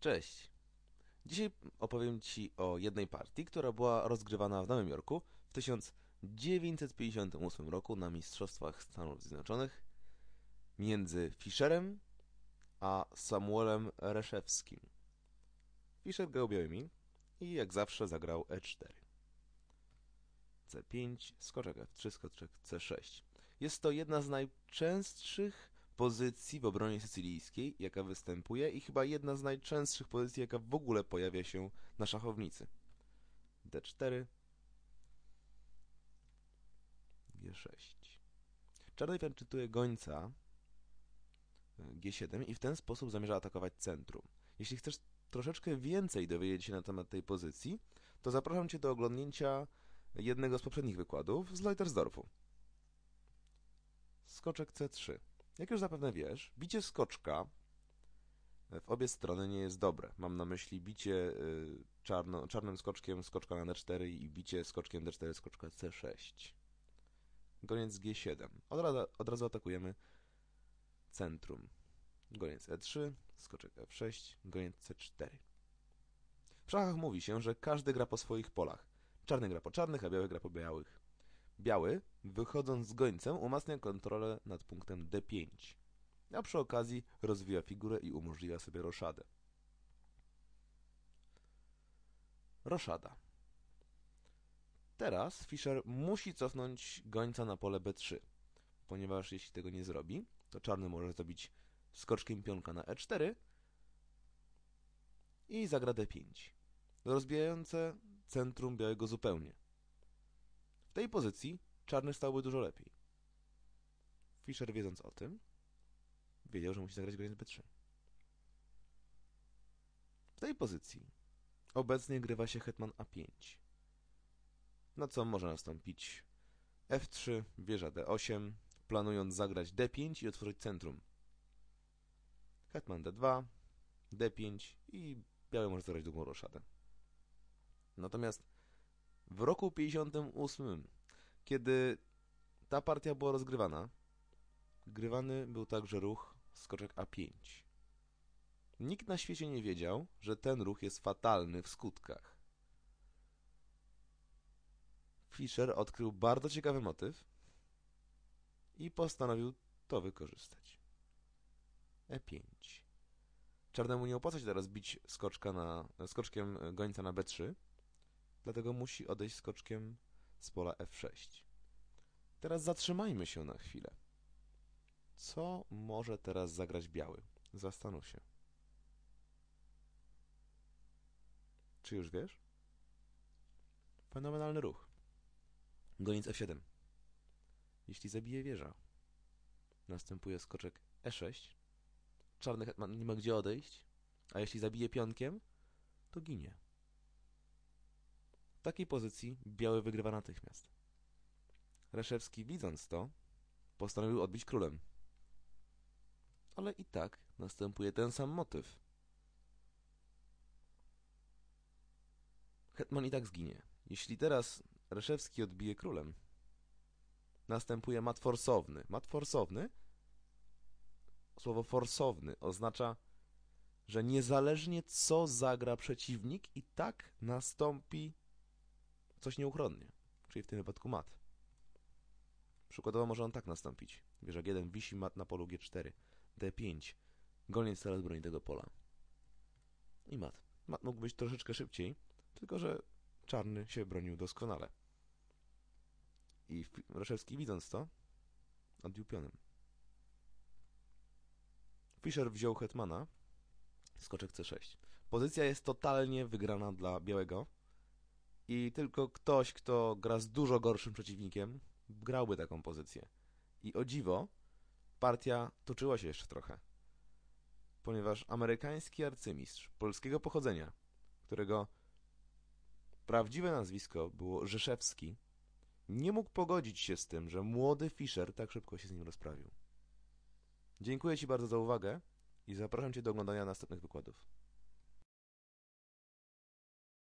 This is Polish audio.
Cześć. Dzisiaj opowiem Ci o jednej partii, która była rozgrywana w Nowym Jorku w 1958 roku na Mistrzostwach Stanów Zjednoczonych między Fischerem a Samuelem Reszewskim. Fischer grał białymi i jak zawsze zagrał E4. C5, skoczek F3, skoczek C6. Jest to jedna z najczęstszych pozycji w obronie sycylijskiej, jaka występuje i chyba jedna z najczęstszych pozycji, jaka w ogóle pojawia się na szachownicy. D4 G6 Czarny czytuje gońca e, G7 i w ten sposób zamierza atakować centrum. Jeśli chcesz troszeczkę więcej dowiedzieć się na temat tej pozycji, to zapraszam Cię do oglądnięcia jednego z poprzednich wykładów z Leutersdorfu. Skoczek C3 jak już zapewne wiesz, bicie skoczka w obie strony nie jest dobre. Mam na myśli bicie y, czarno, czarnym skoczkiem skoczka na d4 i bicie skoczkiem d4 skoczka c6. Goniec g7. Od razu, od razu atakujemy centrum. Goniec e3, skoczek f6, goniec c4. W szachach mówi się, że każdy gra po swoich polach. Czarny gra po czarnych, a biały gra po białych. Biały, wychodząc z gońcem, umacnia kontrolę nad punktem d5, a przy okazji rozwija figurę i umożliwia sobie roszadę. Roszada. Teraz Fischer musi cofnąć gońca na pole b3, ponieważ jeśli tego nie zrobi, to czarny może zrobić skoczkiem pionka na e4 i zagra d5, rozbijające centrum białego zupełnie. Tej pozycji czarny stałby dużo lepiej. Fischer wiedząc o tym, wiedział, że musi zagrać goniec b3. W tej pozycji obecnie grywa się hetman a5. Na co może nastąpić f3, wieża d8, planując zagrać d5 i otworzyć centrum. Hetman d2, d5 i biały może zagrać długą roszadę. Natomiast w roku 58, kiedy ta partia była rozgrywana, grywany był także ruch skoczek A5. Nikt na świecie nie wiedział, że ten ruch jest fatalny w skutkach. Fischer odkrył bardzo ciekawy motyw i postanowił to wykorzystać. E5. Czarnemu nie opłaca się teraz bić skoczka na, skoczkiem gońca na B3, dlatego musi odejść skoczkiem z pola f6. Teraz zatrzymajmy się na chwilę. Co może teraz zagrać biały? Zastanów się. Czy już wiesz? Fenomenalny ruch. Goniec f7. Jeśli zabije wieża, następuje skoczek e6. Czarny hetman nie ma gdzie odejść, a jeśli zabije pionkiem, to ginie. W takiej pozycji biały wygrywa natychmiast. Reszewski, widząc to, postanowił odbić królem. Ale i tak następuje ten sam motyw. Hetman i tak zginie. Jeśli teraz Reszewski odbije królem, następuje mat forsowny. Mat forsowny, słowo forsowny oznacza, że niezależnie co zagra przeciwnik, i tak nastąpi coś nieuchronnie, czyli w tym wypadku mat. Przykładowo może on tak nastąpić. Wieża G1 wisi mat na polu G4, D5, goniec teraz broni tego pola. I mat. Mat mógł być troszeczkę szybciej, tylko że czarny się bronił doskonale. I Roszewski widząc to, odbił pionem. Fischer wziął hetmana, skoczek C6. Pozycja jest totalnie wygrana dla białego, i tylko ktoś, kto gra z dużo gorszym przeciwnikiem, grałby taką pozycję. I o dziwo, partia toczyła się jeszcze trochę. Ponieważ amerykański arcymistrz polskiego pochodzenia, którego prawdziwe nazwisko było Rzeszewski, nie mógł pogodzić się z tym, że młody Fischer tak szybko się z nim rozprawił. Dziękuję Ci bardzo za uwagę i zapraszam Cię do oglądania następnych wykładów.